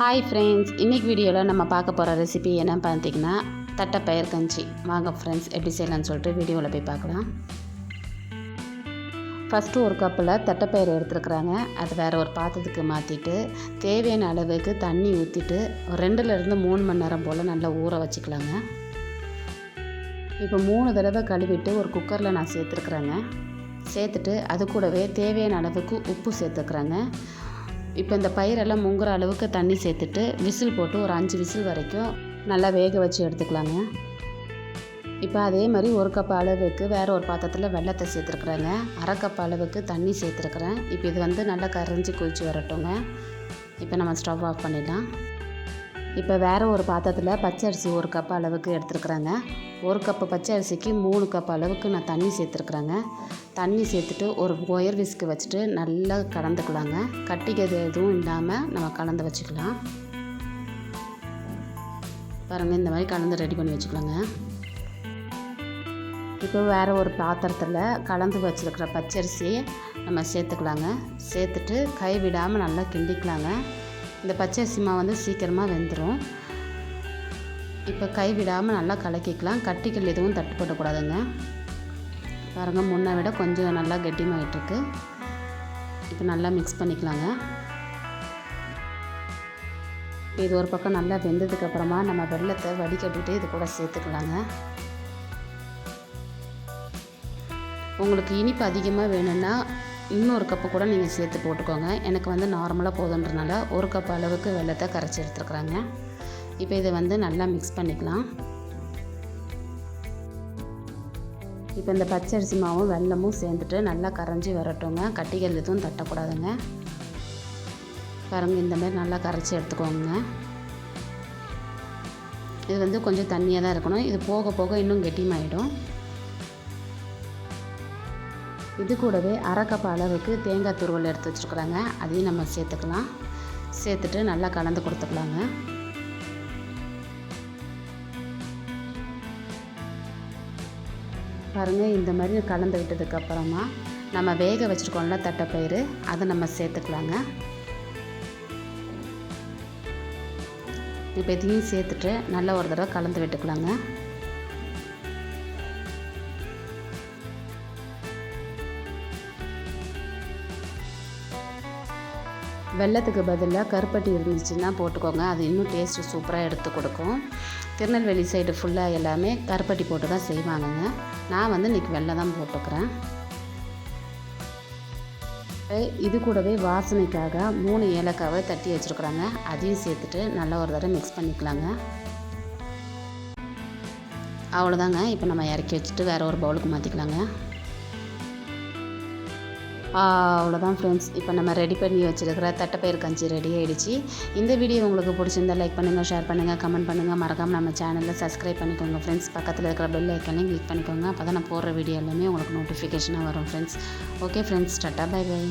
Hi friends இன்றைக்கி வீடியோவில் நம்ம பார்க்க போகிற ரெசிபி என்ன பார்த்தீங்கன்னா தட்டைப்பயிர் கஞ்சி. வாங்க ஃப்ரெண்ட்ஸ் எப்படி செய்யலாம்னு சொல்லிட்டு வீடியோவில் போய் பார்க்கலாம். ஃபஸ்ட்டு ஒரு கப்பில் தட்டைப்பயிர் எடுத்துருக்குறாங்க. அது வேறு ஒரு பாத்திரத்துக்கு மாற்றிட்டு தேவையான அளவுக்கு தண்ணி ஊற்றிட்டு ஒரு ரெண்டுலேருந்து மூணு மணி நேரம் போல் நல்லா ஊற வச்சுக்கலாங்க. இப்போ மூணு தடவை கழுவிட்டு ஒரு குக்கரில் நான் சேர்த்துருக்குறேங்க. சேர்த்துட்டு அது கூடவே தேவையான அளவுக்கு உப்பு சேர்த்துக்கிறேங்க இப்போ இந்த பயிரெல்லாம் முங்குற அளவுக்கு தண்ணி சேர்த்துட்டு விசில் போட்டு ஒரு அஞ்சு விசில் வரைக்கும் நல்லா வேக வச்சு எடுத்துக்கலாங்க. இப்போ அதே மாதிரி ஒரு கப் அளவுக்கு வேறு ஒரு பாத்திரத்தில் வெள்ளத்தை சேர்த்துருக்குறேங்க. அரை கப் அளவுக்கு தண்ணி சேர்த்துருக்குறேன். இப்போ இது வந்து நல்லா கரைஞ்சி குளிச்சு வரட்டுங்க. இப்போ நம்ம ஸ்டவ் ஆஃப் பண்ணிடலாம். இப்போ வேறு ஒரு பாத்திரத்தில் பச்சரிசி ஒரு கப் அளவுக்கு எடுத்துருக்குறேங்க. ஒரு கப்பு பச்சை அரிசிக்கு மூணு கப் அளவுக்கு நான் தண்ணி சேர்த்துருக்குறேங்க. தண்ணி சேர்த்துட்டு ஒரு ஒயர் விஸ்க்கு வச்சுட்டு நல்லா கலந்துக்கலாங்க. கட்டிக்கிறது எதுவும் இல்லாமல் நம்ம கலந்து வச்சுக்கலாம். பாருங்கள் இந்த மாதிரி கலந்து ரெடி பண்ணி வச்சுக்கலாங்க. இப்போ வேறு ஒரு பாத்திரத்தில் கலந்து வச்சுருக்கிற பச்சரிசி நம்ம சேர்த்துக்கலாங்க. சேர்த்துட்டு கை விடாமல் நல்லா கிண்டிக்கலாங்க. இந்த பச்சை மாவு வந்து சீக்கிரமாக வெந்துடும் இப்போ கை விடாமல் நல்லா கலக்கிக்கலாம். கட்டிகள் எதுவும் தட்டுப்படக்கூடாதுங்க பாருங்கள் முன்னை விட கொஞ்சம் நல்லா கெட்டிமாயிட்ருக்கு இப்போ நல்லா மிக்ஸ் பண்ணிக்கலாங்க. இது ஒரு பக்கம் நல்லா வெந்ததுக்கப்புறமா நம்ம வெள்ளத்தை வடிகட்டிட்டு இது கூட சேர்த்துக்கலாங்க. உங்களுக்கு இனிப்பு அதிகமாக வேணும்னா இன்னொரு கப்பு கூட நீங்கள் சேர்த்து போட்டுக்கோங்க. எனக்கு வந்து நார்மலாக போதுன்றனால ஒரு கப் அளவுக்கு வெள்ளத்தை கரைச்சி எடுத்துருக்குறாங்க. இப்போ இதை வந்து நல்லா மிக்ஸ் பண்ணிக்கலாம். இப்போ இந்த பச்சரிசி மாவும் வெல்லமும் சேர்ந்துட்டு நல்லா கரைஞ்சி வரட்டுங்க. கட்டிகள் எதுவும் தட்டக்கூடாதுங்க. பாருங்கள் இந்த மாதிரி நல்லா கரைச்சி எடுத்துக்கோங்க. இது வந்து கொஞ்சம் தண்ணியாக தான் இருக்கணும். இது போக போக இன்னும் கெட்டியமாயிடும் இது கூடவே அரை அளவுக்கு தேங்காய் துருவல் எடுத்து வச்சுருக்குறாங்க. அதையும் நம்ம சேர்த்துக்கலாம். சேர்த்துட்டு நல்லா கலந்து கொடுத்துக்கலாங்க. பாருங்கள் இந்த மாதிரி கலந்து விட்டதுக்கப்புறமா நம்ம வேக வச்சுருக்கோம்ல தட்டைப்பயிறு அதை நம்ம சேர்த்துக்கலாங்க. இப்போ இதையும் சேர்த்துட்டு நல்லா ஒரு தடவை கலந்து விட்டுக்கலாங்க. வெள்ளத்துக்கு பதிலாக கருப்பட்டி இருந்துச்சுன்னா போட்டுக்கோங்க. அது இன்னும் டேஸ்ட்டு சூப்பராக எடுத்து கொடுக்கும். திருநெல்வேலி சைடு ஃபுல்லாக எல்லாமே கருப்பட்டி போட்டு தான் செய்வாங்கங்க. நான் வந்து இன்றைக்கி வெள்ளை தான் போட்டுக்கிறேன். இது கூடவே வாசனைக்காக மூணு ஏலக்காவை தட்டி வச்சுருக்குறாங்க. அதையும் சேர்த்துட்டு நல்லா ஒரு தடவை மிக்ஸ் பண்ணிக்கலாங்க. அவ்வளோதாங்க இப்போ நம்ம இறக்கி வச்சுட்டு வேறு ஒரு பவுலுக்கு மாற்றிக்கலாங்க அவ்வளோதான் ஃப்ரெண்ட்ஸ் இப்போ நம்ம ரெடி பண்ணி வச்சுருக்கிற தட்டைப்பயிர் கஞ்சி ரெடி ஆகிடுச்சு இந்த வீடியோ உங்களுக்கு பிடிச்சிருந்தா லைக் பண்ணுங்கள் ஷேர் பண்ணுங்கள் கமெண்ட் பண்ணுங்கள் மறக்காமல் நம்ம சேனலில் சப்ஸ்கிரைப் பண்ணிக்கோங்க ஃப்ரெண்ட்ஸ் பக்கத்தில் இருக்கிற பெல் ஐக்கனையும் கிளிக் பண்ணிக்கோங்க. அப்போ தான் நான் போடுற வீடியோ எல்லாமே உங்களுக்கு நோட்டிஃபிகேஷனாக வரும் ஃப்ரெண்ட்ஸ் ஓகே ஃப்ரெண்ட்ஸ் டாட்டா பை பை